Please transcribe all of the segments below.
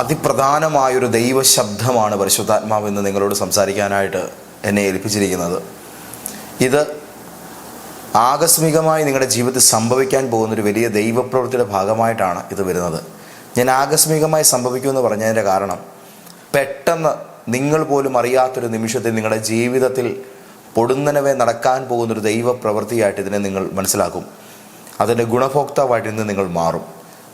അതിപ്രധാനമായൊരു ദൈവശബ്ദമാണ് പരിശുദ്ധാത്മാവ് എന്ന് നിങ്ങളോട് സംസാരിക്കാനായിട്ട് എന്നെ ഏൽപ്പിച്ചിരിക്കുന്നത്. ഇത് ആകസ്മികമായി നിങ്ങളുടെ ജീവിതത്തിൽ സംഭവിക്കാൻ പോകുന്ന ഒരു വലിയ ദൈവപ്രവൃത്തിയുടെ ഭാഗമായിട്ടാണ് ഇത് വരുന്നത്. ഞാൻ ആകസ്മികമായി സംഭവിക്കുമെന്ന് പറഞ്ഞതിന്റെ കാരണം പെട്ടെന്ന് നിങ്ങൾ പോലും അറിയാത്തൊരു നിമിഷത്തിൽ നിങ്ങളുടെ ജീവിതത്തിൽ പൊടുന്നനവേ നടക്കാൻ പോകുന്നൊരു ദൈവപ്രവൃത്തിയായിട്ട് ഇതിനെ നിങ്ങൾ മനസ്സിലാക്കും. അതിന്റെ ഗുണഭോക്താവായിട്ട് ഇന്ന് നിങ്ങൾ മാറും.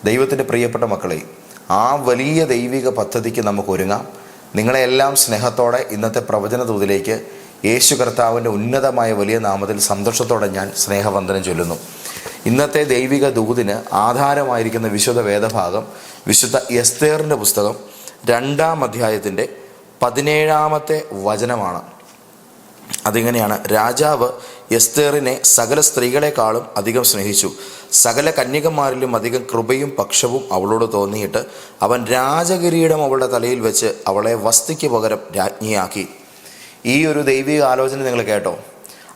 ദൈവത്തിന്റെ പ്രിയപ്പെട്ട മക്കളെ ആ വലിയ ദൈവിക പദ്ധതിക്ക് നമുക്ക് ഒരുങ്ങാം. നിങ്ങളെല്ലാം സ്നേഹത്തോടെ ഇന്നത്തെ പ്രവചന ദൂതിലേക്ക് യേശു കർത്താവിന്റെ ഉന്നതമായ വലിയ നാമത്തിൽ സന്തോഷത്തോടെ ഞാൻ സ്നേഹവന്ദനം ചൊല്ലുന്നു. ഇന്നത്തെ ദൈവിക ദൂതിന് ആധാരമായിരിക്കുന്ന വിശുദ്ധ വേദഭാഗം വിശുദ്ധ എസ്തേറിന്റെ പുസ്തകം രണ്ടാം അധ്യായത്തിന്റെ പതിനേഴാമത്തെ വചനമാണ്. അതിങ്ങനെയാണ്. രാജാവ് എസ്തേറിനെ സകല സ്ത്രീകളെക്കാളും അധികം സ്നേഹിച്ചു. സകല കന്യകമാരിലും അധികം കൃപയും പക്ഷവും അവളോട് തോന്നിയിട്ട് അവൻ രാജകിരീടം അവളുടെ തലയിൽ വെച്ച് അവളെ വസ്തിക്ക് പകരം രാജ്ഞിയാക്കി. ഈ ഒരു ദൈവിക ആലോചന നിങ്ങൾ കേട്ടോ.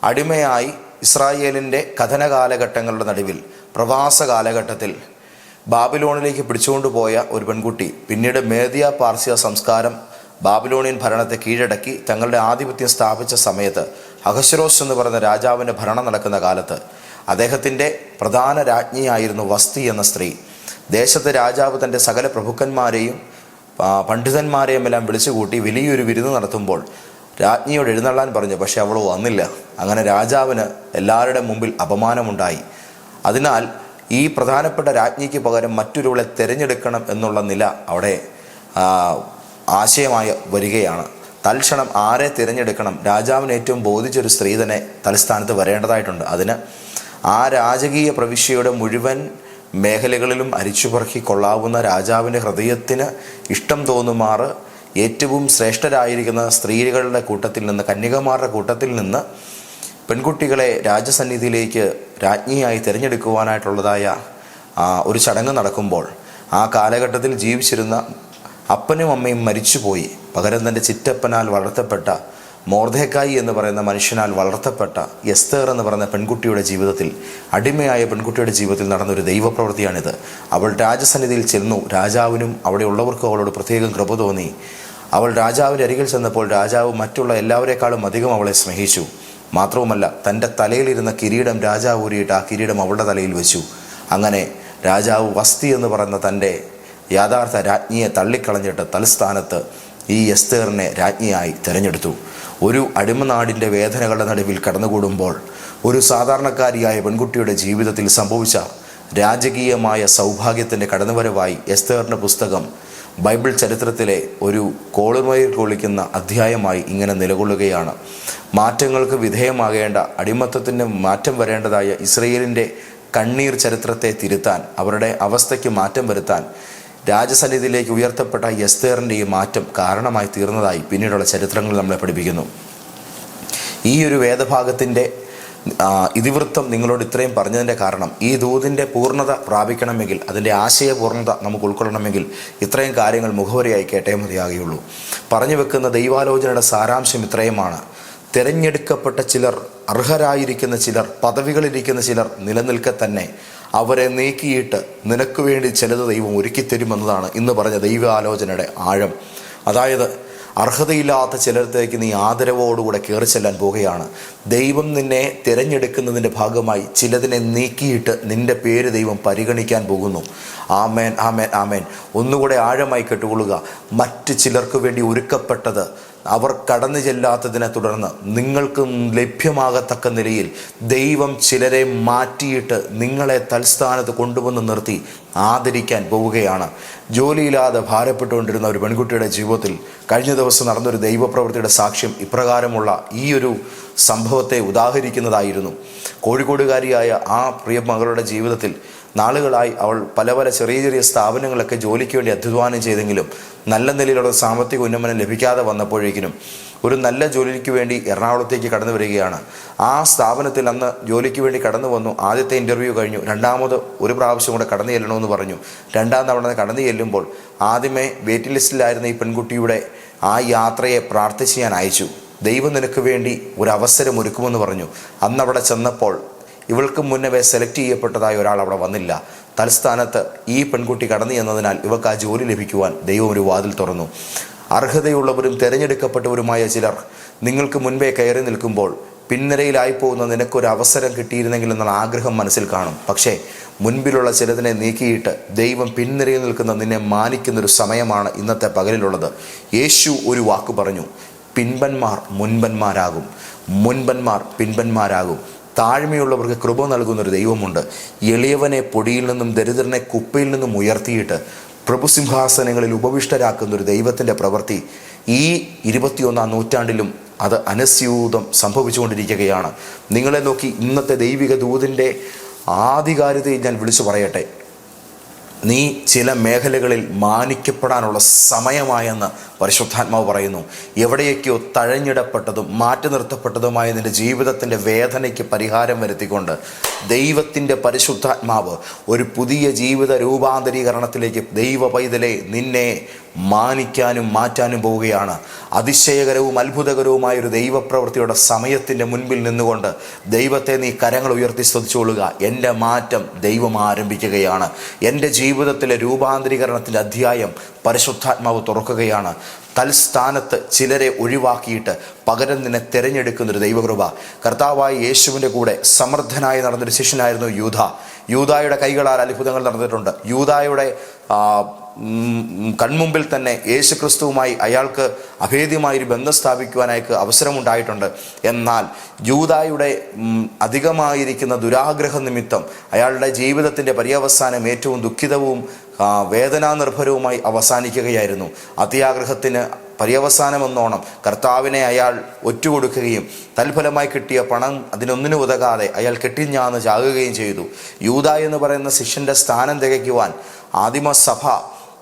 അടിമയായി ഇസ്രായേലിന്റെ കഥന കാലഘട്ടങ്ങളുടെ നടുവിൽ പ്രവാസ കാലഘട്ടത്തിൽ ബാബിലോണിലേക്ക് പിടിച്ചുകൊണ്ടുപോയ ഒരു പെൺകുട്ടി പിന്നീട് മേദിയ പാർസ്യ സംസ്കാരം ബാബിലോണിയൻ ഭരണത്തെ കീഴടക്കി തങ്ങളുടെ ആധിപത്യം സ്ഥാപിച്ച സമയത്ത് അഹശ്രോസ് എന്ന് പറയുന്ന രാജാവിന്റെ ഭരണം നടക്കുന്ന കാലത്ത് അദ്ദേഹത്തിന്റെ പ്രധാന രാജ്ഞിയായിരുന്നു വസ്തി എന്ന സ്ത്രീ. ദേശത്തെ രാജാവ് തന്റെ സകല പ്രഭുക്കന്മാരെയും പണ്ഡിതന്മാരെയും എല്ലാം വിളിച്ചുകൂട്ടി വലിയൊരു വിരുന്ന് നടത്തുമ്പോൾ രാജ്ഞിയോട് എഴുന്നള്ളാൻ പറഞ്ഞു പക്ഷേ അവൾ വന്നില്ല. അങ്ങനെ രാജാവിന് എല്ലാവരുടെ മുമ്പിൽ അപമാനമുണ്ടായി. അതിനാൽ ഈ പ്രധാനപ്പെട്ട രാജ്ഞിക്ക് പകരം മറ്റൊരുവളെ തിരഞ്ഞെടുക്കണം എന്നുള്ള നില അവിടെ ആശയമായി വരികയാണ്. തൽക്ഷണം ആരെ തിരഞ്ഞെടുക്കണം? രാജാവിന് ഏറ്റവും ബോധിച്ചൊരു സ്ത്രീ തന്നെ തലസ്ഥാനത്ത് വരേണ്ടതായിട്ടുണ്ട്. അതിന് ആ രാജകീയ പ്രവിശ്യയുടെ മുഴുവൻ മേഖലകളിലും അരിച്ചുപറക്കി കൊള്ളാവുന്ന രാജാവിന്റെ ഹൃദയത്തിന് ഇഷ്ടം തോന്നുമാറ് ഏറ്റവും ശ്രേഷ്ഠരായിരിക്കുന്ന സ്ത്രീകളുടെ കൂട്ടത്തിൽ നിന്ന് കന്യകമാരുടെ കൂട്ടത്തിൽ നിന്ന് പെൺകുട്ടികളെ രാജസന്നിധിയിലേക്ക് രാജ്ഞിയായി തിരഞ്ഞെടുക്കുവാനായിട്ടുള്ളതായ ഒരു ചടങ്ങ് നടക്കുമ്പോൾ ആ കാലഘട്ടത്തിൽ ജീവിച്ചിരുന്ന അപ്പനും അമ്മയും മരിച്ചുപോയി. പകരം തന്റെ ചിറ്റപ്പനാൽ വളർത്തപ്പെട്ട മോർദേക്കായി എന്ന് പറയുന്ന മനുഷ്യനാൽ വളർത്തപ്പെട്ട എസ്തേർ എന്ന് പറയുന്ന പെൺകുട്ടിയുടെ ജീവിതത്തിൽ അടിമയായ പെൺകുട്ടിയുടെ ജീവിതത്തിൽ നടന്ന ഒരു ദൈവപ്രവൃത്തിയാണിത്. അവൾ രാജസന്നിധിയിൽ ചെന്നു രാജാവിനും അവിടെയുള്ളവർക്കും അവളോട് പ്രത്യേകം കൃപ തോന്നി. അവൾ രാജാവിന്റെ അരികിൽ ചെന്നപ്പോൾ രാജാവ് മറ്റുള്ള എല്ലാവരെക്കാളും അധികം അവളെ സ്നേഹിച്ചു. മാത്രവുമല്ല തന്റെ തലയിലിരുന്ന കിരീടം രാജാവ് ഊരിയിട്ട് ആ കിരീടം അവളുടെ തലയിൽ വെച്ചു. അങ്ങനെ രാജാവ് വസ്തി എന്ന് പറയുന്ന തന്റെ യാഥാർത്ഥ രാജ്ഞിയെ തള്ളിക്കളഞ്ഞിട്ട് തലസ്ഥാനത്ത് ഈ എസ്തേറിനെ രാജ്ഞിയായി തിരഞ്ഞെടുത്തു. ഒരു അടിമനാടിന്റെ വേദനകളുടെ നടുവിൽ കടന്നുകൂടുമ്പോൾ ഒരു സാധാരണക്കാരിയായ പെൺകുട്ടിയുടെ ജീവിതത്തിൽ സംഭവിച്ച രാജകീയമായ സൗഭാഗ്യത്തിന്റെ കടന്നുവരവായി എസ്തേറിന്റെ പുസ്തകം ബൈബിൾ ചരിത്രത്തിലെ ഒരു കോളുമയിൽ കൊള്ളിക്കുന്ന അധ്യായമായി ഇങ്ങനെ നിലകൊള്ളുകയാണ്. മാറ്റങ്ങൾക്ക് വിധേയമാകേണ്ട അടിമത്തത്തിന് മാറ്റം വരേണ്ടതായ ഇസ്രയേലിന്റെ കണ്ണീർ ചരിത്രത്തെ തിരുത്താൻ അവരുടെ അവസ്ഥയ്ക്ക് മാറ്റം വരുത്താൻ രാജസന്നിധിയിലേക്ക് ഉയർത്തപ്പെട്ട എസ്തേറിന്റെ ഈ മാറ്റം കാരണമായി തീർന്നതായി പിന്നീടുള്ള ചരിത്രങ്ങൾ നമ്മളെ പഠിപ്പിക്കുന്നു. ഈ ഒരു വേദഭാഗത്തിന്റെ ഇതിവൃത്തം നിങ്ങളോട് ഇത്രയും പറഞ്ഞതിന്റെ കാരണം ഈ ദൂതിന്റെ പൂർണത പ്രാപിക്കണമെങ്കിൽ അതിന്റെ ആശയപൂർണത നമുക്ക് ഉൾക്കൊള്ളണമെങ്കിൽ ഇത്രയും കാര്യങ്ങൾ മുഖവരിയായി കേട്ടേ മതിയാകുകയുള്ളൂ. പറഞ്ഞു വെക്കുന്ന ദൈവാലോചനയുടെ സാരാംശം ഇത്രയുമാണ്. തിരഞ്ഞെടുക്കപ്പെട്ട ചിലർ അർഹരായിരിക്കുന്ന ചിലർ പദവികളിലിരിക്കുന്ന ചിലർ നിലനിൽക്കെ തന്നെ അവരെ നീക്കിയിട്ട് നിനക്ക് വേണ്ടി ചിലത് ദൈവം ഒരുക്കി തരുമെന്നതാണ് ഇന്ന് പറഞ്ഞ ദൈവാലോചനയുടെ ആഴം. അതായത് അർഹതയില്ലാത്ത ചിലരത്തേക്ക് നീ ആദരവോടുകൂടെ കയറി ചെല്ലാൻ പോവുകയാണ്. ദൈവം നിന്നെ തിരഞ്ഞെടുക്കുന്നതിന്റെ ഭാഗമായി ചിലതിനെ നീക്കിയിട്ട് നിന്റെ പേര് ദൈവം പരിഗണിക്കാൻ പോകുന്നു. ആമേൻ ആമേൻ ആമേൻ. ഒന്നുകൂടെ ആഴമായി കേട്ടുകൊള്ളുക. മറ്റ് ചിലർക്ക് വേണ്ടി ഒരുക്കപ്പെട്ടത് അവർ കടന്നു ചെല്ലാത്തതിനെ തുടർന്ന് നിങ്ങൾക്കും ലഭ്യമാകത്തക്ക നിലയിൽ ദൈവം ചിലരെ മാറ്റിയിട്ട് നിങ്ങളെ തൽസ്ഥാനത്ത് കൊണ്ടുവന്ന് നിർത്തി ആദരിക്കാൻ പോവുകയാണ്. ജോലിയില്ലാതെ ഭാരപ്പെട്ടുകൊണ്ടിരുന്ന ഒരു പെൺകുട്ടിയുടെ ജീവിതത്തിൽ കഴിഞ്ഞ ദിവസം നടന്നൊരു ദൈവപ്രവൃത്തിയുടെ സാക്ഷ്യം ഇപ്രകാരമുള്ള ഈ ഒരു സംഭവത്തെ ഉദാഹരിക്കുന്നതായിരുന്നു. കോഴിക്കോടുകാരിയായ ആ പ്രിയ മകളുടെ ജീവിതത്തിൽ നാളുകളായി അവൾ പല പല ചെറിയ ചെറിയ സ്ഥാപനങ്ങളൊക്കെ ജോലിക്ക് വേണ്ടി അധ്വാനം ചെയ്തെങ്കിലും നല്ല നിലയിലുള്ള സാമ്പത്തിക ഉന്നമനം ലഭിക്കാതെ വന്നപ്പോഴേക്കിനും ഒരു നല്ല ജോലിക്ക് വേണ്ടി എറണാകുളത്തേക്ക് കടന്നു വരികയാണ്. ആ സ്ഥാപനത്തിൽ അന്ന് ജോലിക്ക് വേണ്ടി കടന്നു വന്നു. ആദ്യത്തെ ഇന്റർവ്യൂ കഴിഞ്ഞു. രണ്ടാമത് ഒരു പ്രാവശ്യം കൂടെ കടന്നു ചെല്ലണമെന്ന് പറഞ്ഞു. രണ്ടാം തവണ കടന്നു ചെല്ലുമ്പോൾ ആദ്യമേ വെയിറ്റിംഗ് ലിസ്റ്റിലായിരുന്ന ഈ പെൺകുട്ടിയുടെ ആ യാത്രയെ പ്രാർത്ഥിച്ച് ഞാൻ അയച്ചു. ദൈവം നിനക്ക് വേണ്ടി ഒരു അവസരം ഒരുക്കുമെന്ന് പറഞ്ഞു. അന്നവിടെ ചെന്നപ്പോൾ ഇവൾക്ക് മുന്നവേ സെലക്ട് ചെയ്യപ്പെട്ടതായ ഒരാൾ അവിടെ വന്നില്ല. തലസ്ഥാനത്ത് ഈ പെൺകുട്ടി കടന്നു എന്നതിനാൽ ഇവർക്ക് ആ ജോലി ലഭിക്കുവാൻ ദൈവം ഒരു വാതിൽ തുറന്നു. അർഹതയുള്ളവരും തിരഞ്ഞെടുക്കപ്പെട്ടവരുമായ ചിലർ നിങ്ങൾക്ക് മുൻപേ കയറി നിൽക്കുമ്പോൾ പിൻനിരയിലായി പോകുന്ന നിനക്കൊരു അവസരം കിട്ടിയിരുന്നെങ്കിൽ എന്നുള്ള ആഗ്രഹം മനസ്സിൽ കാണും. പക്ഷേ മുൻപിലുള്ള ചിലതിനെ നീക്കിയിട്ട് ദൈവം പിൻനിരയിൽ നിൽക്കുന്ന നിന്നെ മാനിക്കുന്നൊരു സമയമാണ് ഇന്നത്തെ പകലിലുള്ളത്. യേശു ഒരു വാക്ക് പറഞ്ഞു പിൻപന്മാർ മുൻപന്മാരാകും. മുൻപന്മാർ പിൻപന്മാരാകും. താഴ്മയുള്ളവർക്ക് കൃപ നൽകുന്നൊരു ദൈവമുണ്ട്. എളിയവനെ പൊടിയിൽ നിന്നും ദരിദ്രനെ കുപ്പയിൽ നിന്നും ഉയർത്തിയിട്ട് പ്രഭുസിംഹാസനങ്ങളിൽ ഉപവിഷ്ടരാക്കുന്ന ഒരു ദൈവത്തിന്റെ പ്രവൃത്തി ഈ ഇരുപത്തിയൊന്നാം നൂറ്റാണ്ടിലും അത് അനസ്യൂതം സംഭവിച്ചുകൊണ്ടിരിക്കുകയാണ്. നിങ്ങളെ നോക്കി ഇന്നത്തെ ദൈവിക ദൂതിന്റെ ആധികാരികതയിൽ ഞാൻ വിളിച്ചു പറയട്ടെ. നീ ചില മേഖലകളിൽ മാനിക്കപ്പെടാനുള്ള സമയമായെന്ന് പരിശുദ്ധാത്മാവ് പറയുന്നു. എവിടെയൊക്കെയോ തഴഞ്ഞിടപ്പെട്ടതും മാറ്റി നിർത്തപ്പെട്ടതുമായ നിന്റെ ജീവിതത്തിന്റെ വേദനയ്ക്ക് പരിഹാരം വരുത്തിക്കൊണ്ട് ദൈവത്തിന്റെ പരിശുദ്ധാത്മാവ് ഒരു പുതിയ ജീവിത രൂപാന്തരീകരണത്തിലേക്ക് ദൈവ പൈതലെ നിന്നെ മാനിക്കാനും മാറ്റാനും പോവുകയാണ്. അതിശയകരവും അത്ഭുതകരവുമായ ഒരു ദൈവപ്രവൃത്തിയുടെ സമയത്തിന്റെ മുൻപിൽ നിന്നുകൊണ്ട് ദൈവത്തെ നീ കരങ്ങൾ ഉയർത്തി സ്തുതിച്ചുകൊള്ളുക. എന്റെ മാറ്റം ദൈവം ആരംഭിക്കുകയാണ്. എന്റെ ജീവിതത്തിലെ രൂപാന്തരീകരണത്തിന്റെ അധ്യായം പരിശുദ്ധാത്മാവ് തുറക്കുകയാണ്. തൽസ്ഥാനത്ത് ചിലരെ ഒഴിവാക്കിയിട്ട് പകരം നിന്നെ തിരഞ്ഞെടുക്കുന്നൊരു ദൈവകൃപ. കർത്താവായ യേശുവിന്റെ കൂടെ സമർത്ഥനായി നടന്നൊരു ശിഷ്യനായിരുന്നു യൂധ യൂതായുടെ കൈകളാൽ അത്ഭുതങ്ങൾ നടന്നിട്ടുണ്ട്. യൂതായുടെ കൺമുമ്പിൽ തന്നെ യേശു ക്രിസ്തുവുമായി അയാൾക്ക് അഭേദ്യമായൊരു ബന്ധം സ്ഥാപിക്കുവാനായിട്ട് അവസരമുണ്ടായിട്ടുണ്ട്. എന്നാൽ ജൂതായുടെ അധികമായിരിക്കുന്ന ദുരാഗ്രഹ നിമിത്തം അയാളുടെ ജീവിതത്തിന്റെ പര്യവസാനം ഏറ്റവും ദുഃഖിതവും വേദനാനിർഭരവുമായി അവസാനിക്കുകയായിരുന്നു. അത്യാഗ്രഹത്തിന് പര്യവസാനമെന്നോണം കർത്താവിനെ അയാൾ ഒറ്റുകൊടുക്കുകയും തൽഫലമായി കിട്ടിയ പണം അതിനൊന്നിനും ഉതകാതെ അയാൾ കെട്ടിഞ്ഞാന്ന് ചാകുകയും ചെയ്തു. യൂത എന്ന് പറയുന്ന ശിഷ്യന്റെ സ്ഥാനം തികയ്ക്കുവാൻ ആദിമസഭ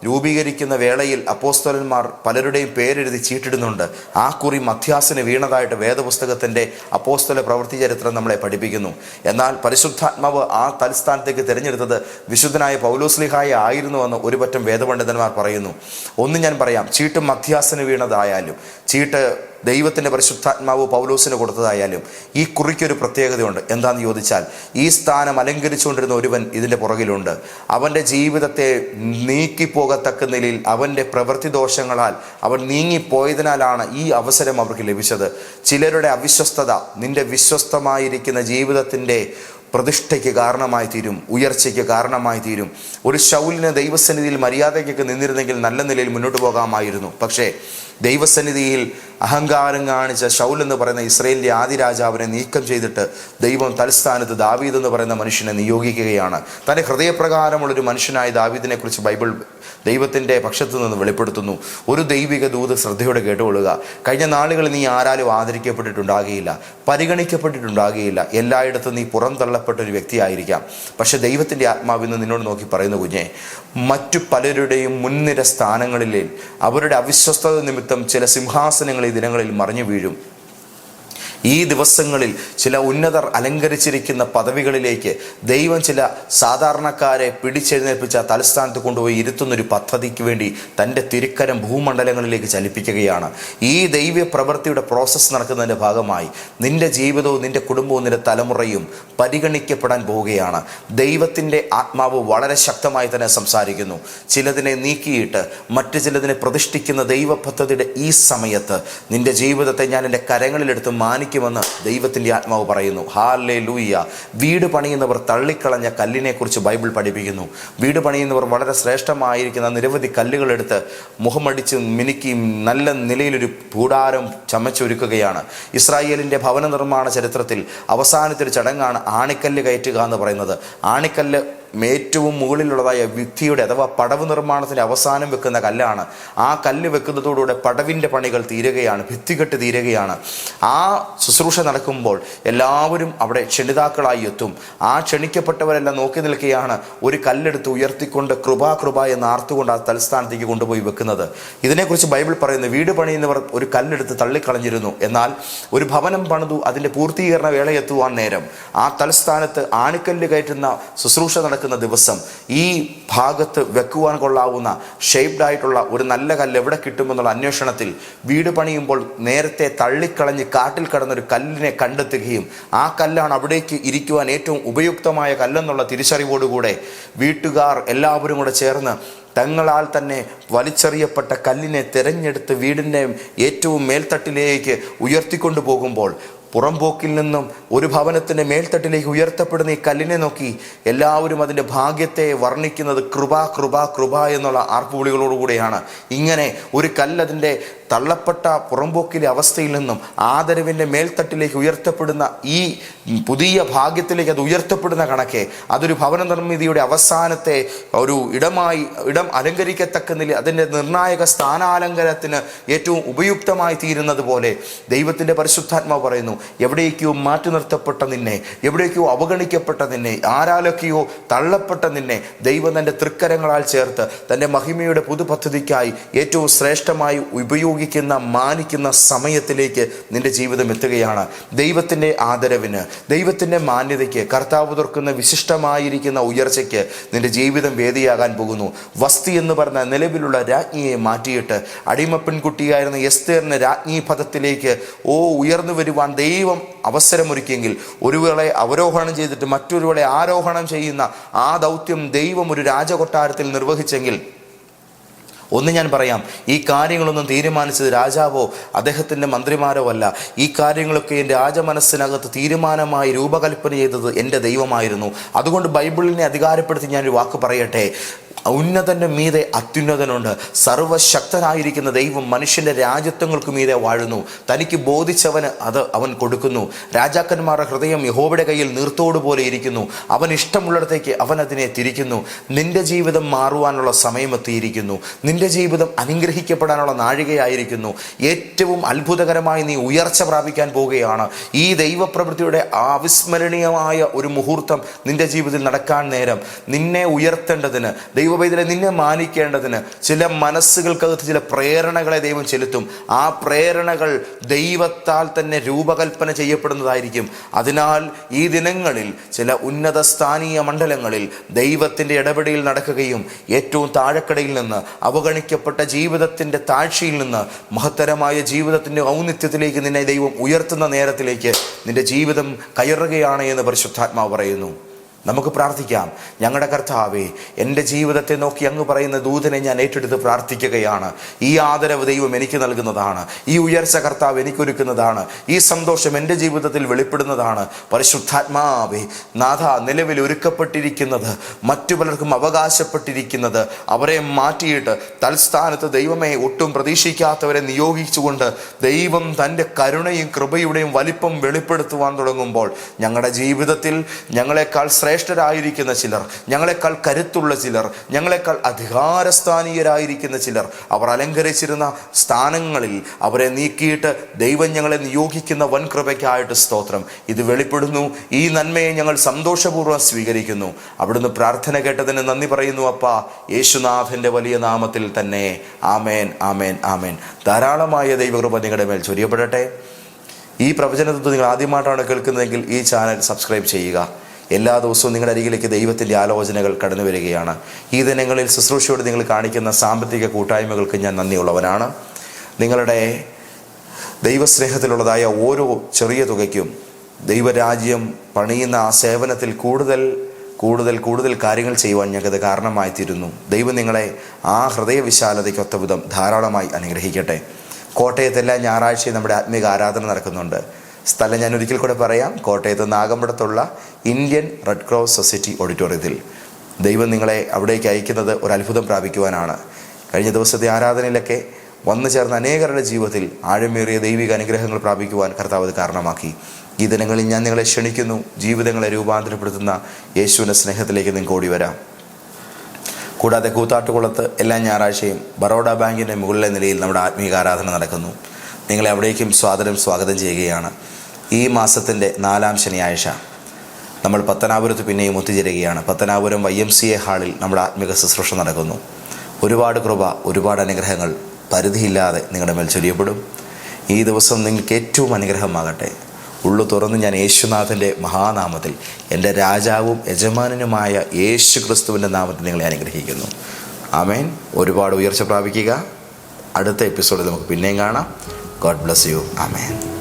രൂപീകരിക്കുന്ന വേളയിൽ അപ്പോസ്തലന്മാർ പലരുടെയും പേരെഴുതി ചീട്ടിടുന്നുണ്ട്. ആ കുറി മധ്യാസിന് വീണതായിട്ട് വേദപുസ്തകത്തിന്റെ അപ്പോസ്തല പ്രവൃത്തി ചരിത്രം നമ്മളെ പഠിപ്പിക്കുന്നു. എന്നാൽ പരിശുദ്ധാത്മാവ് ആ തൽസ്ഥാനത്തേക്ക് തിരഞ്ഞെടുത്തത് വിശുദ്ധനായ പൗലോസ്ലിഹായ ആയിരുന്നുവെന്ന് ഒരു പറ്റം വേദപണ്ഡിതന്മാർ പറയുന്നു. ഒന്ന് ഞാൻ പറയാം ചീട്ട് മധ്യാസിന് വീണതായാലും ചീട്ട് ദൈവത്തിന്റെ പരിശുദ്ധാത്മാവ് പൗലോസിന് കൊടുത്തതായാലും ഈ കുറിക്കൊരു പ്രത്യേകതയുണ്ട്. എന്താണെന്ന് ചോദിച്ചാൽ ഈ സ്ഥാനം അലങ്കരിച്ചുകൊണ്ടിരുന്ന ഒരുവൻ ഇതിന്റെ പുറകിലുണ്ട്. അവന്റെ ജീവിതത്തെ നീക്കിപ്പോകത്തക്ക നിലയിൽ അവന്റെ പ്രവൃത്തി ദോഷങ്ങളാൽ അവൻ നീങ്ങിപ്പോയതിനാലാണ് ഈ അവസരം അവർക്ക് ലഭിച്ചത്. ചിലരുടെ അവിശ്വസ്തത നിന്റെ വിശ്വസ്തമായിരിക്കുന്ന ജീവിതത്തിന്റെ പ്രതിഷ്ഠയ്ക്ക് കാരണമായി തീരും ഉയർച്ചയ്ക്ക് കാരണമായി തീരും. ഒരു ശൗലിന് ദൈവസന്നിധിയിൽ മര്യാദയ്ക്കൊക്കെ നിന്നിരുന്നെങ്കിൽ നല്ല നിലയിൽ മുന്നോട്ട് പോകാമായിരുന്നു. പക്ഷേ ദൈവസന്നിധിയിൽ അഹങ്കാരം കാണിച്ച ഷൗൽ എന്ന് പറയുന്ന ഇസ്രയേലിന്റെ ആദ്യ രാജാവിനെ നീക്കം ചെയ്തിട്ട് ദൈവം തലസ്ഥാനത്ത് ദാവീദ് എന്ന് പറയുന്ന മനുഷ്യനെ നിയോഗിക്കുകയാണ്. തന്റെ ഹൃദയപ്രകാരമുള്ളൊരു മനുഷ്യനായ ദാവീദിനെക്കുറിച്ച് ബൈബിൾ ദൈവത്തിന്റെ പക്ഷത്തു നിന്ന് വെളിപ്പെടുത്തുന്നു. ഒരു ദൈവിക ദൂത് ശ്രദ്ധയോടെ കേട്ടുകൊള്ളുക. കഴിഞ്ഞ നാളുകളിൽ നീ ആരാലും ആദരിക്കപ്പെട്ടിട്ടുണ്ടാകുകയില്ല പരിഗണിക്കപ്പെട്ടിട്ടുണ്ടാകുകയില്ല. എല്ലായിടത്തും നീ പുറന്തള്ളപ്പെട്ട ഒരു വ്യക്തിയായിരിക്കാം. പക്ഷേ ദൈവത്തിന്റെ ആത്മാവിന്ന് നിന്നോട് നോക്കി പറയുന്ന കുഞ്ഞെ മറ്റു പലരുടെയും മുൻനിര സ്ഥാനങ്ങളിൽ അവരുടെ അവിശ്വസ്തത നിമിത്തം ചില സിംഹാസനങ്ങൾ ഈ ദിനങ്ങളിൽ മറിഞ്ഞു വീഴും. ഈ ദിവസങ്ങളിൽ ചില ഉന്നതർ അലങ്കരിച്ചിരിക്കുന്ന പദവികളിലേക്ക് ദൈവം ചില സാധാരണക്കാരെ പിടിച്ചെഴുന്നേൽപ്പിച്ച തലസ്ഥാനത്ത് കൊണ്ടുപോയി ഇരുത്തുന്നൊരു പദ്ധതിക്ക് വേണ്ടി തന്റെ തിരുക്കരം ഭൂമണ്ഡലങ്ങളിലേക്ക് ചലിപ്പിക്കുകയാണ്. ഈ ദൈവ്യ പ്രവൃത്തിയുടെ പ്രോസസ്സ് നടക്കുന്നതിന്റെ ഭാഗമായി നിന്റെ ജീവിതവും നിന്റെ കുടുംബവും നിന്റെ തലമുറയും പരിഗണിക്കപ്പെടാൻ പോവുകയാണ്. ദൈവത്തിന്റെ ആത്മാവ് വളരെ ശക്തമായി തന്നെ സംസാരിക്കുന്നു. ചിലതിനെ നീക്കിയിട്ട് മറ്റു ചിലതിനെ പ്രതിഷ്ഠിക്കുന്ന ദൈവ പദ്ധതിയുടെ ഈ സമയത്ത് നിന്റെ ജീവിതത്തെ ഞാൻ എന്റെ കരങ്ങളിലെടുത്ത് മാനിക്കുമെന്ന് ദൈവത്തിന്റെ ആത്മാവ് പറയുന്നു. ഹാലേ ലൂയ്യ വീട് പണിയുന്നവർ തള്ളിക്കളഞ്ഞ കല്ലിനെക്കുറിച്ച് ബൈബിൾ പഠിപ്പിക്കുന്നു. വീട് പണിയുന്നവർ വളരെ ശ്രേഷ്ഠമായിരിക്കുന്ന നിരവധി കല്ലുകളെടുത്ത് മുഖമടിച്ച് മിനുക്കി നല്ല നിലയിലൊരു കൂടാരം ചമച്ചൊരുക്കുകയാണ്. ഇസ്രായേലിന്റെ ഭവന നിർമ്മാണ ചരിത്രത്തിൽ അവസാനത്തെ ഒരു ചടങ്ങാണ് ആണിക്കല്ല് കയറ്റുക എന്ന് പറയുന്നത്. ആണിക്കല്ല് ഏറ്റവും മുകളിലുള്ളതായ വിദ്യയുടെ അഥവാ പടവ് നിർമ്മാണത്തിന്റെ അവസാനം വെക്കുന്ന കല്ലാണ്. ആ കല്ല് വെക്കുന്നതോടുകൂടെ പടവിന്റെ പണികൾ തീരുകയാണ് ഭിത്തികെട്ട് തീരുകയാണ്. ആ ശുശ്രൂഷ നടക്കുമ്പോൾ എല്ലാവരും അവിടെ ക്ഷണിതാക്കളായി എത്തും. ആ ക്ഷണിക്കപ്പെട്ടവരെല്ലാം നോക്കി നിൽക്കുകയാണ് ഒരു കല്ലെടുത്ത് ഉയർത്തിക്കൊണ്ട് കൃപാ കൃപ എന്ന് ആർത്തുകൊണ്ട് ആ തലസ്ഥാനത്തേക്ക് കൊണ്ടുപോയി വെക്കുന്നത്. ഇതിനെക്കുറിച്ച് ബൈബിൾ പറയുന്നു വീട് പണിയുന്നവർ ഒരു കല്ലെടുത്ത് തള്ളിക്കളഞ്ഞിരുന്നു. എന്നാൽ ഒരു ഭവനം പണിതു അതിന്റെ പൂർത്തീകരണ വേളയെത്തുവാൻ നേരം. ആ തലസ്ഥാനത്ത് ആണിക്കല്ല് കയറ്റുന്ന ശുശ്രൂഷ നടക്കുന്ന നടക്കുന്ന ദിവസം ഈ ഭാഗത്ത് വെക്കുവാൻ കൊള്ളാവുന്ന ഷേപ്ഡ് ആയിട്ടുള്ള ഒരു നല്ല കല്ല് എവിടെ കിട്ടുമെന്നുള്ള അന്വേഷണത്തിൽ വീട് പണിയുമ്പോൾ നേരത്തെ തള്ളിക്കളഞ്ഞ് കാട്ടിൽ കടന്നൊരു കല്ലിനെ കണ്ടെത്തുകയും ആ കല്ലാണ് അവിടേക്ക് ഇരിക്കുവാൻ ഏറ്റവും ഉപയുക്തമായ കല്ലെന്നുള്ള തിരിച്ചറിവോടുകൂടെ വീട്ടുകാർ എല്ലാവരും കൂടെ ചേർന്ന് തങ്ങളാൽ തന്നെ വലിച്ചെറിയപ്പെട്ട കല്ലിനെ തിരഞ്ഞെടുത്ത് വീടിന്റെ ഏറ്റവും മേൽത്തട്ടിലേക്ക് ഉയർത്തിക്കൊണ്ടു പോകുമ്പോൾ പുറംപോക്കിൽ നിന്നും ഒരു ഭവനത്തിന്റെ മേൽത്തട്ടിലേക്ക് ഉയർത്തപ്പെടുന്ന ഈ കല്ലിനെ നോക്കി എല്ലാവരും അതിന്റെ ഭാഗ്യത്തെ വർണിക്കുന്നത് കൃപ കൃപ കൃപ എന്നുള്ള ആർപ്പുവിളികളോടുകൂടിയാണ്. ഇങ്ങനെ ഒരു കല്ല് അതിന്റെ തള്ളപ്പെട്ട പുറംപോക്കിലെ അവസ്ഥയിൽ നിന്നും ആദരവിന്റെ മേൽത്തട്ടിലേക്ക് ഉയർത്തപ്പെടുന്ന ഈ പുതിയ ഭാഗ്യത്തിലേക്ക് അത് ഉയർത്തപ്പെടുന്ന കണക്കെ അതൊരു ഭവന നിർമ്മിതിയുടെ അവസാനത്തെ ഒരു ഇടമായി ഇടം അലങ്കരിക്കത്തക്ക നില അതിന്റെ നിർണായക സ്ഥാനാലങ്കരത്തിന് ഏറ്റവും ഉപയുക്തമായി തീരുന്നത് പോലെ ദൈവത്തിന്റെ പരിശുദ്ധാത്മാവ് പറയുന്നു എവിടേക്കോ മാറ്റി നിർത്തപ്പെട്ട നിന്നെ എവിടേക്കോ അവഗണിക്കപ്പെട്ട നിന്നെ ആരാലൊക്കെയോ തള്ളപ്പെട്ട നിന്നെ ദൈവം തന്റെ തൃക്കരങ്ങളാൽ ചേർത്ത് തന്റെ മഹിമയുടെ പുതുപദ്ധതിക്കായി ഏറ്റവും ശ്രേഷ്ഠമായി ഉപയോഗിക്കുന്ന മാനിക്കുന്ന സമയത്തിലേക്ക് നിന്റെ ജീവിതം എത്തുകയാണ്. ദൈവത്തിന്റെ ആദരവിന് ദൈവത്തിന്റെ മാന്യതയ്ക്ക് കർത്താവ് തുറക്കുന്ന വിശിഷ്ടമായിരിക്കുന്ന ഉയർച്ചയ്ക്ക് നിന്റെ ജീവിതം വേദിയാകാൻ പോകുന്നു. വസ്തി എന്ന് പറഞ്ഞ നിലവിലുള്ള രാജ്ഞിയെ മാറ്റിയിട്ട് അടിമ പെൺകുട്ടിയായിരുന്ന എസ്തേറിന് രാജ്ഞി പദത്തിലേക്ക് ഓ ഉയർന്നു വരുവാൻ ദൈവം അവസരമൊരുക്കിയെങ്കിൽ ഒരുവളെ അവരോഹണം ചെയ്തിട്ട് മറ്റൊരുവളെ ആരോഹണം ചെയ്യുന്ന ആ ദൗത്യം ദൈവം ഒരു രാജകൊട്ടാരത്തിൽ നിർവഹിച്ചെങ്കിൽ ഒന്ന് ഞാൻ പറയാം ഈ കാര്യങ്ങളൊന്നും തീരുമാനിച്ചത് രാജാവോ അദ്ദേഹത്തിന്റെ മന്ത്രിമാരോ അല്ല. ഈ കാര്യങ്ങളൊക്കെ എന്റെ രാജമനസ്സിനകത്ത് തീരുമാനമായി രൂപകൽപ്പന ചെയ്തത് എന്റെ ദൈവമായിരുന്നു. അതുകൊണ്ട് ബൈബിളിനെ അധികാരപ്പെടുത്തി ഞാനൊരു വാക്ക് പറയട്ടെ. ഉന്നതന്റെ മീതെ അത്യുന്നതനുണ്ട്. സർവശക്തനായിരിക്കുന്ന ദൈവം മനുഷ്യന്റെ രാജ്യത്വങ്ങൾക്ക് മീതെ വാഴുന്നു. തനിക്ക് ബോധിച്ചവന് അത് അവൻ കൊടുക്കുന്നു. രാജാക്കന്മാരുടെ ഹൃദയം യഹോബയുടെ കയ്യിൽ നീർത്തോട് പോലെ ഇരിക്കുന്നു. അവൻ ഇഷ്ടമുള്ളിടത്തേക്ക് അവൻ അതിനെ തിരിക്കുന്നു. നിന്റെ ജീവിതം മാറുവാനുള്ള സമയമെത്തിയിരിക്കുന്നു നിന്റെ ജീവിതം അനുഗ്രഹിക്കപ്പെടാനുള്ള നാഴികയായിരിക്കുന്നു. ഏറ്റവും അത്ഭുതകരമായി നീ ഉയർച്ച പ്രാപിക്കാൻ പോവുകയാണ്. ഈ ദൈവപ്രവൃത്തിയുടെ ആവിസ്മരണീയമായ ഒരു മുഹൂർത്തം നിന്റെ ജീവിതത്തിൽ നടക്കാൻ നേരം. നിന്നെ ഉയർത്തേണ്ടതിന് ദൈവവൈദ്യരെ നിന്നെ മാനിക്കേണ്ടതിന് ചില മനസ്സുകൾക്കകത്ത് ചില പ്രേരണകളെ ദൈവം ചെലുത്തും. ആ പ്രേരണകൾ ദൈവത്താൽ തന്നെ രൂപകൽപ്പന ചെയ്യപ്പെടുന്നതായിരിക്കും. അതിനാൽ ഈ ദിനങ്ങളിൽ ചില ഉന്നത സ്ഥാനീയ മണ്ഡലങ്ങളിൽ ദൈവത്തിന്റെ ഇടപെടലിൽ നടക്കുകയും ഏറ്റവും താഴെക്കടയിൽ നിന്ന് അവഗണിക്കപ്പെട്ട ജീവിതത്തിന്റെ താഴ്ചയിൽ നിന്ന് മഹത്തരമായ ജീവിതത്തിന്റെ ഔന്നിത്യത്തിലേക്ക് നിന്നെ ദൈവം ഉയർത്തുന്ന നേരത്തിലേക്ക് നിന്റെ ജീവിതം കയറുകയാണ് എന്ന് പരിശുദ്ധാത്മാവ് പറയുന്നു. നമുക്ക് പ്രാർത്ഥിക്കാം. ഞങ്ങളുടെ കർത്താവേ എന്റെ ജീവിതത്തെ നോക്കി അങ്ങ് പറയുന്ന ദൂതനെ ഞാൻ ഏറ്റെടുത്ത് പ്രാർത്ഥിക്കുകയാണ്. ഈ ആദരവ് ദൈവം എനിക്ക് നൽകുന്നതാണ്. ഈ ഉയർച്ച കർത്താവ് എനിക്കൊരുക്കുന്നതാണ്. ഈ സന്തോഷം എന്റെ ജീവിതത്തിൽ വെളിപ്പെടുന്നതാണ്. പരിശുദ്ധാത്മാവേ നാഥ നിലവിൽ ഒരുക്കപ്പെട്ടിരിക്കുന്നത് മറ്റു പലർക്കും അവകാശപ്പെട്ടിരിക്കുന്നത് അവരെ മാറ്റിയിട്ട് തൽസ്ഥാനത്ത് ദൈവമേ ഒട്ടും പ്രതീക്ഷിക്കാത്തവരെ നിയോഗിച്ചുകൊണ്ട് ദൈവം തന്റെ കരുണയും കൃപയുടെയും വലിപ്പം വെളിപ്പെടുത്തുവാൻ തുടങ്ങുമ്പോൾ ഞങ്ങളുടെ ജീവിതത്തിൽ ഞങ്ങളെക്കാൾ ശ്രേഷ്ഠരായിരിക്കുന്ന ചിലർ ഞങ്ങളെക്കാൾ കരുത്തുള്ള ചിലർ ഞങ്ങളെക്കാൾ അധികാരസ്ഥാനീയരായിരിക്കുന്ന ചിലർ അവർ അലങ്കരിച്ചിരുന്ന സ്ഥാനങ്ങളിൽ അവരെ നീക്കിയിട്ട് ദൈവം ഞങ്ങളെ നിയോഗിക്കുന്ന വൻകൃപയ്ക്കായിട്ട് സ്തോത്രം. ഇത് വെളിപ്പെടുന്നു. ഈ നന്മയെ ഞങ്ങൾ സന്തോഷപൂർവം സ്വീകരിക്കുന്നു. അവിടുന്ന് പ്രാർത്ഥന കേട്ടതിന് നന്ദി പറയുന്നു അപ്പ യേശുനാഥന്റെ വലിയ നാമത്തിൽ തന്നെ. ആമേൻ ആമേൻ ആമേൻ. ധാരാളമായ ദൈവകൃപ നിങ്ങളുടെ മേൽ ചൊരിയപ്പെടട്ടെ. ഈ പ്രവചനത്തിൽ നിങ്ങൾ ആദ്യമായിട്ടാണ് കേൾക്കുന്നതെങ്കിൽ ഈ ചാനൽ സബ്സ്ക്രൈബ് ചെയ്യുക. എല്ലാ ദിവസവും നിങ്ങളുടെ അരികിലേക്ക് ദൈവത്തിന്റെ ആലോചനകൾ കടന്നു വരികയാണ്. ഈ ദിനങ്ങളിൽ ശുശ്രൂഷയോട് നിങ്ങൾ കാണിക്കുന്ന സാമ്പത്തിക കൂട്ടായ്മകൾക്ക് ഞാൻ നന്ദിയുള്ളവനാണ്. നിങ്ങളുടെ ദൈവസ്നേഹത്തിലുള്ളതായ ഓരോ ചെറിയ തുകയ്ക്കും ദൈവരാജ്യം പണിയുന്ന ആ സേവനത്തിൽ കൂടുതൽ കൂടുതൽ കൂടുതൽ കാര്യങ്ങൾ ചെയ്യുവാൻ ഞങ്ങൾക്കത് കാരണമായി തീരുന്നു ദൈവം നിങ്ങളെ ആ ഹൃദയവിശാലതയ്ക്കൊത്ത വിധം ധാരാളമായി അനുഗ്രഹിക്കട്ടെ. കോട്ടയത്തെല്ലാം ഞായറാഴ്ചയും നമ്മുടെ ആത്മീക ആരാധന നടക്കുന്നുണ്ട്. സ്ഥലം ഞാൻ ഒരിക്കൽ കൂടെ പറയാം. കോട്ടയത്ത് നാഗമ്പടത്തുള്ള ഇന്ത്യൻ റെഡ് ക്രോസ് സൊസൈറ്റി ഓഡിറ്റോറിയത്തിൽ. ദൈവം നിങ്ങളെ അവിടേക്ക് അയക്കുന്നത് ഒരു അത്ഭുതം പ്രാപിക്കുവാനാണ്. കഴിഞ്ഞ ദിവസത്തെ ആരാധനയിലൊക്കെ വന്നു ചേർന്ന അനേകരുടെ ജീവിതത്തിൽ ആഴമേറിയ ദൈവിക അനുഗ്രഹങ്ങൾ പ്രാപിക്കുവാൻ കർത്താവ് കാരണമാക്കി. ഈ ദിനങ്ങളിൽ ഞാൻ നിങ്ങളെ ക്ഷണിക്കുന്നു. ജീവിതങ്ങളെ രൂപാന്തരപ്പെടുത്തുന്ന യേശുവിന്റെ സ്നേഹത്തിലേക്ക് നിങ്ങൾക്ക് ഓടി വരാം. കൂടാതെ കൂത്താട്ടുകുളത്ത് എല്ലാ ഞായറാഴ്ചയും ബറോഡ ബാങ്കിന്റെ മുകളിലെ നിലയിൽ നമ്മുടെ ആത്മീയ ആരാധന നടക്കുന്നു. നിങ്ങളെ അവിടേക്കും സ്വാതന്ത്ര്യം സ്വാഗതം ചെയ്യുകയാണ്. ഈ മാസത്തിന്റെ നാലാം ശനിയാഴ്ച നമ്മൾ പത്തനാപുരത്ത് പിന്നെയും ഒത്തുചേരുകയാണ്. Pathanapuram Y M C A ഹാളിൽ നമ്മുടെ ആത്മിക ശുശ്രൂഷ നടക്കുന്നു. ഒരുപാട് കൃപ ഒരുപാട് അനുഗ്രഹങ്ങൾ പരിധിയില്ലാതെ നിങ്ങളുടെ മേൽ ചൊരിയപ്പെടും ഈ ദിവസം നിങ്ങൾക്ക് ഏറ്റവും അനുഗ്രഹമാകട്ടെ. ഉള്ളു തുറന്ന് ഞാൻ യേശുനാഥന്റെ മഹാനാമത്തിൽ എന്റെ രാജാവും യജമാനനുമായ യേശു ക്രിസ്തുവിന്റെ നാമത്തിൽ നിങ്ങളെ അനുഗ്രഹിക്കുന്നു. ആമേൻ. ഒരുപാട് ഉയർച്ച പ്രാപിക്കുക. അടുത്ത എപ്പിസോഡിൽ നമുക്ക് പിന്നെയും കാണാം. God bless you. ആമേൻ.